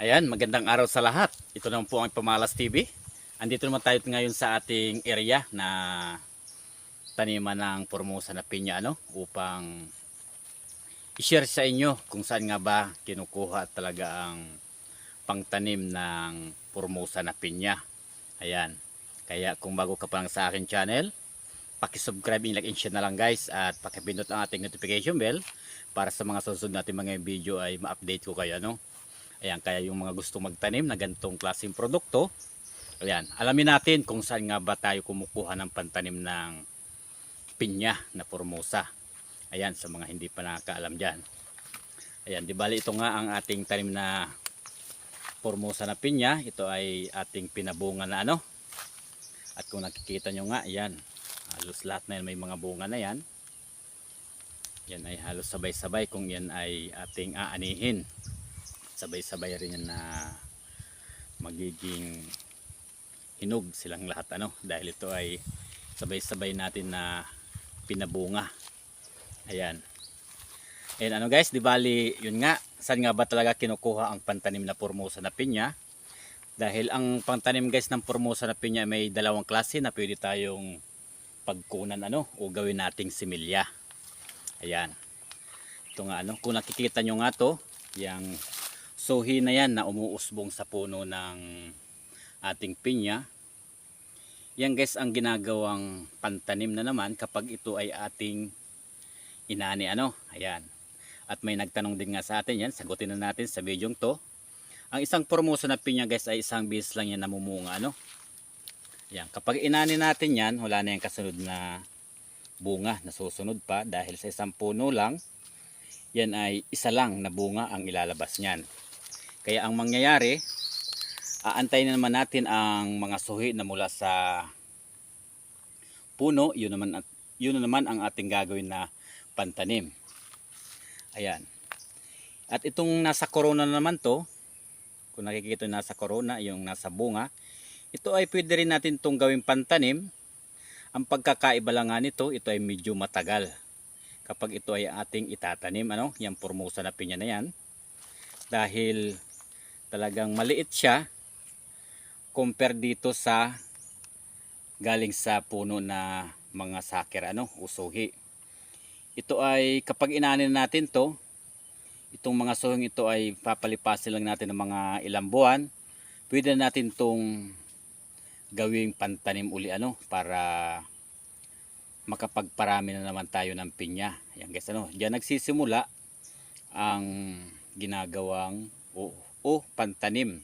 Ayan, magandang araw sa lahat. Ito naman po ang Pamalas TV. Andito naman tayo ngayon sa ating area na taniman ng Formosa na pinya ano, upang i-share sa inyo kung saan nga ba kinukuha talaga ang pangtanim ng Formosa na pinya. Ayan. Kaya kung bago ka pa lang sa akin channel, paki-subscribe, like and share na lang guys at paki-pindot ang ating notification bell para sa mga susunod natin mga video ay ma-update ko kayo no. Ayan, kaya yung mga gusto magtanim na ganitong klaseng produkto, ayan, alamin natin kung saan nga ba tayo kumukuha ng pantanim ng pinya na formosa. Ayan, sa mga hindi pa nakakaalam dyan. Ayan, di bali ito nga ang ating tanim na formosa na pinya. Ito ay ating pinabunga na ano. At kung nakikita nyo nga, ayan, halos lahat na yan may mga bunga na yan. Yan ay halos sabay-sabay kung yan ay ating aanihin sabay-sabay rin yan na magiging hinog silang lahat ano? Dahil ito ay sabay-sabay natin na pinabunga. Ayan. And ano guys di bali yun nga saan nga ba talaga kinukuha ang pantanim na formosa na pinya? Dahil ang pantanim guys ng formosa na pinya may dalawang klase na pwede tayong pagkunan ano o gawin nating similya. Ayan. Ito nga ano kung nakikita nyo nga to yung suhi na yan na umuusbong sa puno ng ating pinya. Yan guys ang ginagawang pantanim na naman kapag ito ay ating inani ano. Ayan. At may nagtanong din nga sa atin yan. Sagutin na natin sa video to. Ang isang formosa na pinya guys ay isang bis lang yan namumunga ano. Yan. Kapag inani natin yan, wala na yung kasunod na bunga na susunod pa dahil sa isang puno lang yan ay isa lang na bunga ang ilalabas niyan. Kaya ang mangyayari, aantayin na naman natin ang mga suhi na mula sa puno, yun naman, yun na naman ang ating gagawin na pantanim. Ayan. At itong nasa corona naman to, kung nakikita nyo nasa corona, yung nasa bunga, ito ay pwede rin natin itong gawing pantanim. Ang pagkakaiba lang nga nito, ito ay medyo matagal. Kapag ito ay ating itatanim, ano, yung formosa na pinya na yan. Dahil talagang maliit siya compare dito sa galing sa puno na mga sakir ano usuhi. Ito ay kapag inanin natin to itong mga suhing ito ay papalipasin lang natin ng mga ilang buwan. Pwede na natin tong gawing pantanim uli ano para makapagparami na naman tayo ng pinya. Yan guys ano diyan nagsisimula ang ginagawang o, o pantanim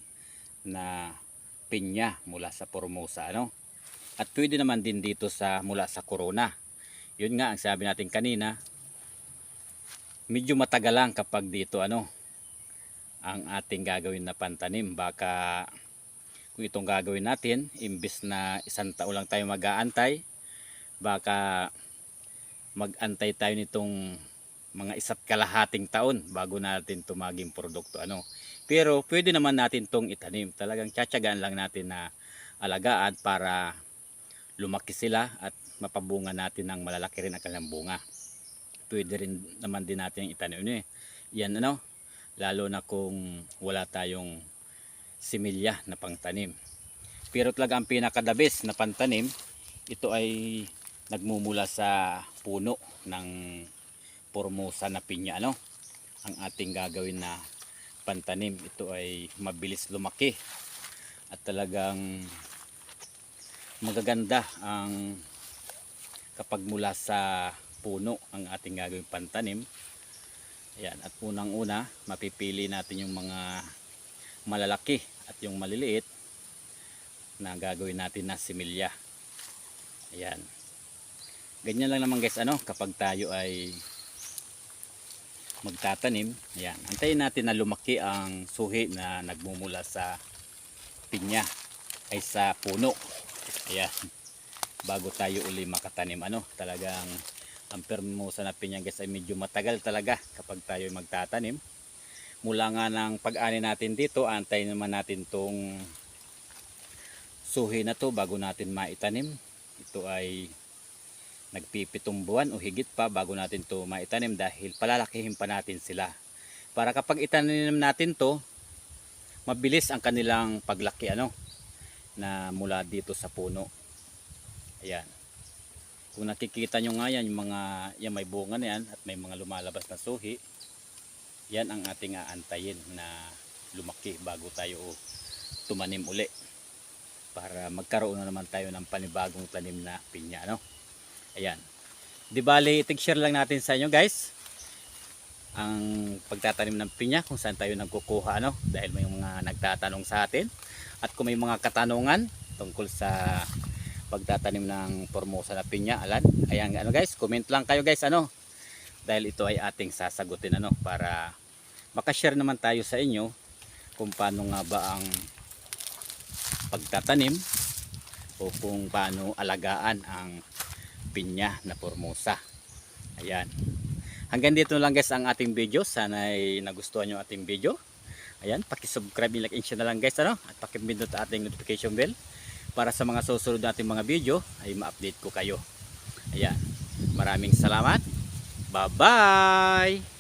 na pinya mula sa Formosa ano at pwede naman din dito sa mula sa Corona. Yun nga ang sabi natin kanina medyo matagal lang kapag dito ano ang ating gagawin na pantanim. Baka kung itong gagawin natin imbis na isang taon lang tayo mag-aantay baka mag-antay tayo nitong mga isa't kalahating taon bago natin tumaging produkto ano pero pwede naman natin tong itanim. Talagang tsatsagaan lang natin na alagaan para lumaki sila at mapabunga natin ng malalaki rin ang kanilang bunga. Pwede rin naman din natin itanim eh. yan ano? Lalo na kung wala tayong similya na pangtanim. Pero talaga ang pinakadabis na pantanim ito ay nagmumula sa puno ng formosa na pinya ano? Ang ating gagawin na pantanim. Ito ay mabilis lumaki. At talagang magaganda ang kapag mula sa puno ang ating gagawin pantanim. Ayan, at unang una mapipili natin yung mga malalaki at yung maliliit na gagawin natin na similya. Ayan. Ganyan lang naman guys ano kapag tayo ay magtatanim. Ayan. Antayin natin na lumaki ang suhi na nagmumula sa pinya ay sa puno. Ayan. Bago tayo uli makatanim. Ano talagang ang permosa na pinya guys ay medyo matagal talaga kapag tayo ay magtatanim. Mula nga ng pag-ani natin dito antayin naman natin tong suhi na to bago natin maitanim. Ito ay nagpipitong buwan o higit pa bago natin to maitanim dahil palalakihin pa natin sila para kapag itanim natin to mabilis ang kanilang paglaki ano na mula dito sa puno. Ayan. Kung nakikita nyo nga yan, yung mga yan may bunga na yan at may mga lumalabas na suhi, yan ang ating aantayin na lumaki bago tayo tumanim uli para magkaroon na naman tayo ng panibagong tanim na pinya no ayan. Di bali tig-share lang natin sa inyo guys ang pagtatanim ng pinya kung saan tayo nagkukuha ano dahil may mga nagtatanong sa atin. At kung may mga katanungan tungkol sa pagtatanim ng formosa na pinya alan ayan ano guys comment lang kayo guys ano dahil ito ay ating sasagutin ano para makashare naman tayo sa inyo kung paano nga ba ang pagtatanim o kung paano alagaan ang pinya na formosa. Ayan. Hanggang dito lang guys ang ating video. Sana ay nagustuhan nyo ating video. Ayan, paki-subscribe, like and share na lang guys ano? at paki-pindot ating notification bell para sa mga susunod nating mga video ay ma-update ko kayo. Ayan. Maraming salamat. Bye-bye.